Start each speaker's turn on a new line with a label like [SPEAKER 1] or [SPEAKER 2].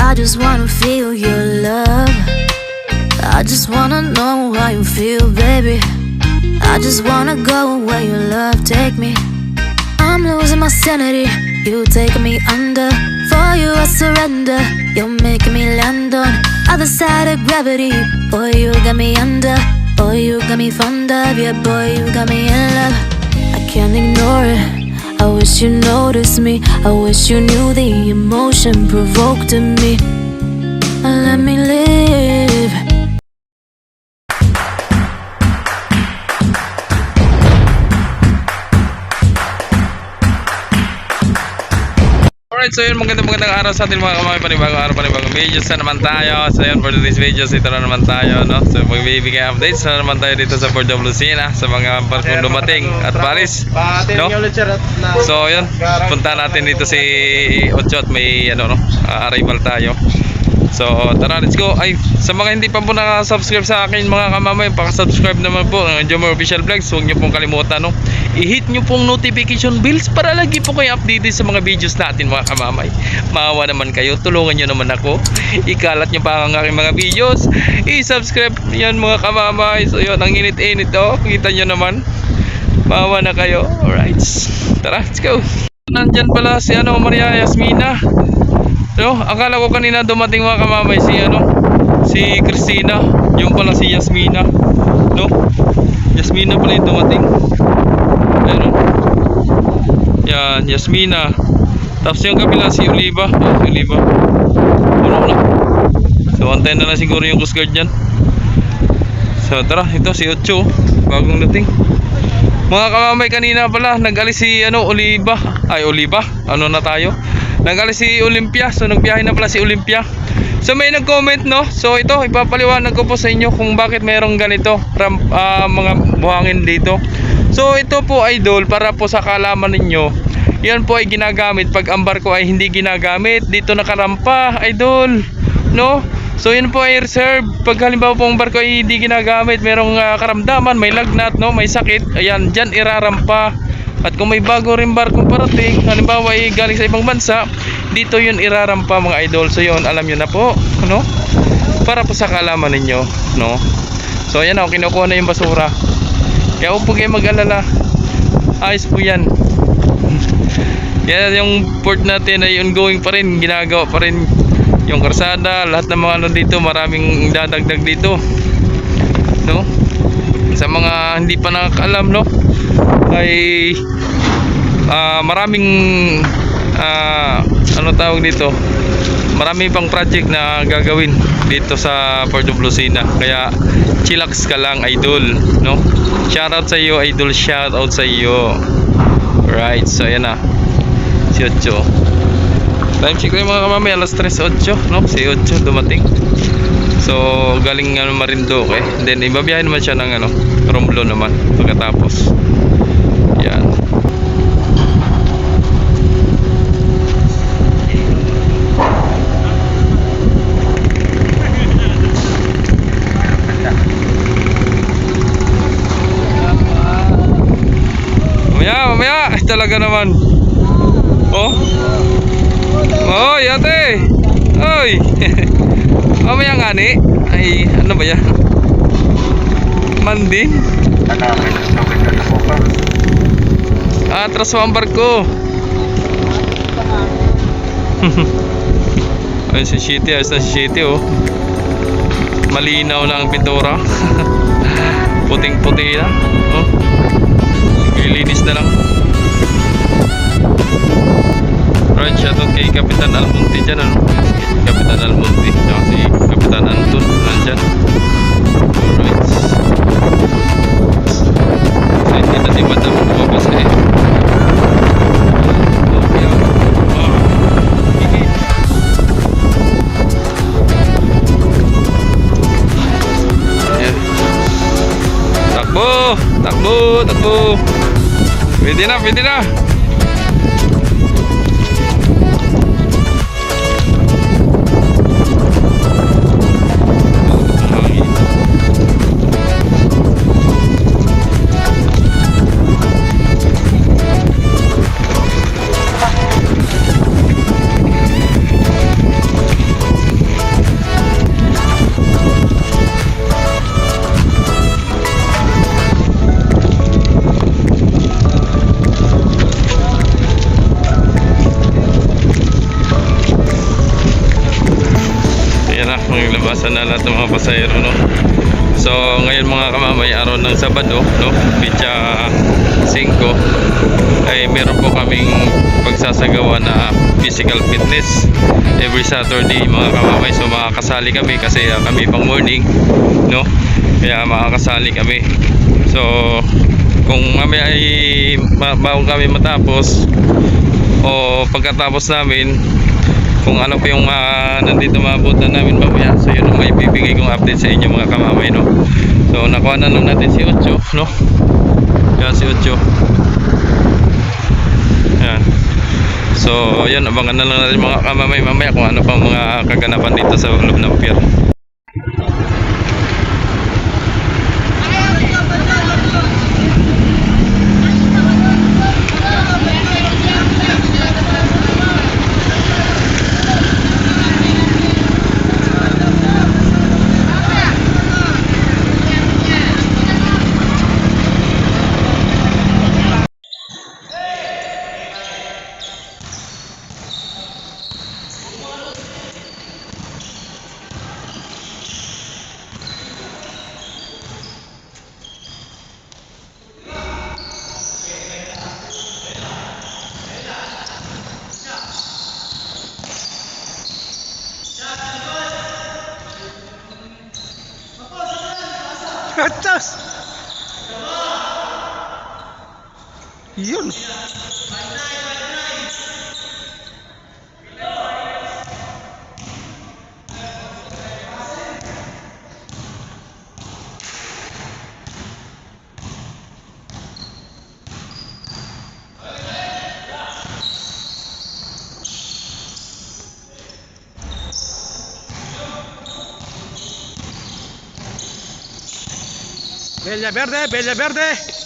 [SPEAKER 1] I just wanna feel your love. I just wanna know how you feel, baby. I just wanna go where your love take me. I'm losing my sanity. You take me under. For you, I surrender. You're making me land on other side of gravity. Boy, you got me under. Boy, you got me fond of. Yeah, boy, you got me in love. I can't ignore it. I wish you noticed me. I wish you knew the emotion provoked in me. Let me live.
[SPEAKER 2] Alright, so yun, magandang magandang araw sa ating mga kamay, panibagong araw, panibagong videos na naman tayo. So yun, for today's videos, ito na naman tayo, no? So magbibigay updates na naman tayo dito sa Port of Lucena sa mga barkong dumating at Paris, no? So yun, punta natin dito si Ocho at may, ano, no? ah, arrival tayo. So tara, let's go. Ay, sa mga hindi pa po nakasubscribe sa akin mga kamamay, pakasubscribe naman po ng Jomar Official Vlogs. Huwag niyo pong kalimutan, no? I-hit niyo pong notification bells para lagi po kayo updated sa mga videos natin mga kamamay. Maawa naman kayo, tulungan niyo naman ako. Ikalat niyo pa ang aking mga videos. I-subscribe yan mga kamamay. So yun, ang init-init oh. Kita niyo naman. Maawa na kayo. Alright. Tara, let's go. Nandyan pala si ano, Maria Yasmina. No, akala ko kanina dumating mga kamamay si ano, si Christina. Yung pala si Yasmina. No? Yasmina pala yung dumating. Ayan o. Yan, Yasmina. Tapos yung kabila si Oliva. Oh, si Oliva. Puno na. So, antayin na lang siguro yung Coast Guard dyan. So, tara. Ito si Ocho. Bagong dating. Mga kamamay kanina pala, nag-alis si ano, Oliva. Ay, Oliva. Ano na tayo? Nag-alis si Olympia. So, nagbiyahe na pala si Olympia. So, may nag-comment, no? So, ito, ipapaliwanag ko po sa inyo kung bakit mayroong ganito ram, ah, mga buhangin dito. So, ito po, idol, para po sa kalaman ninyo. Yan po ay ginagamit pag ang barko ay hindi ginagamit. Dito nakarampa, idol. No? So, yun po ay reserve. Pag halimbawa po ang barko ay hindi ginagamit, merong ah, karamdaman, may lagnat, no? May sakit. Ayan, dyan irarampa. At kung may bago rin barkong parating, halimbawa ay galing sa ibang bansa, dito yun irarampa mga idol. So yun, alam nyo na po, no? Para po sa kalaman ninyo, no? So ayan o, kinukuha na yung basura. Kaya huwag po kayo mag-alala. Ayos po yan. Yan yung port natin ay ongoing pa rin, ginagawa pa rin yung karsada, lahat ng mga ano dito, maraming dadagdag dito. No? Sa mga hindi pa nakakaalam, no? Ay ah, maraming ah, ano tawag dito? Marami pang project na gagawin dito sa Port of Lucena kaya chillax ka lang idol no? Shoutout sa iyo idol. Shoutout sa iyo. Right so ayan na. Si Ocho time check yung mga kamamay alas 3.8 no si Ocho dumating so galing ano, Marinduque okay? then ibabiyahin naman siya ng ano Romblo naman pagkatapos yan. Mamaya, mamaya. Ay, talaga naman. Oh. Oh, yate. Oy. mamaya nga ni. Ay, ano ba yan? Mandin. Atras mo ang barko. Ayun si Shitty, ayos na oh. Malinaw na ang pintura. Puting-puti na. Oh. Ilinis na lang. Right, shoutout kay Kapitan Almonte dyan. Kapitan Almonte. Tsaka Kapitan Anton. Nandyan. Alright. Takbo! Takbo! Takbo! Pwede na! Maglabasan na lahat ng mga pasahero, no? So, ngayon mga kamamay, araw ng Sabado, no? Pitsa 5, ay meron po kaming pagsasagawa na physical fitness every Saturday mga kamamay. So, makakasali kami kasi ah, kami pang morning, no? Kaya makakasali kami. So, kung mamaya ay bago kami matapos o pagkatapos namin kung ano pa yung ah, nandito maabutan namin mamaya. So yun ang may bibigay kong update sa inyo mga kamamay no? So nakuha na nun natin si Ocho no? Yan si Ocho. Yan. So yun abangan na lang natin mga kamamay mamaya kung ano pa mga kaganapan dito sa loob ng pier
[SPEAKER 3] Atas! Yun. Bella verde, bella verde.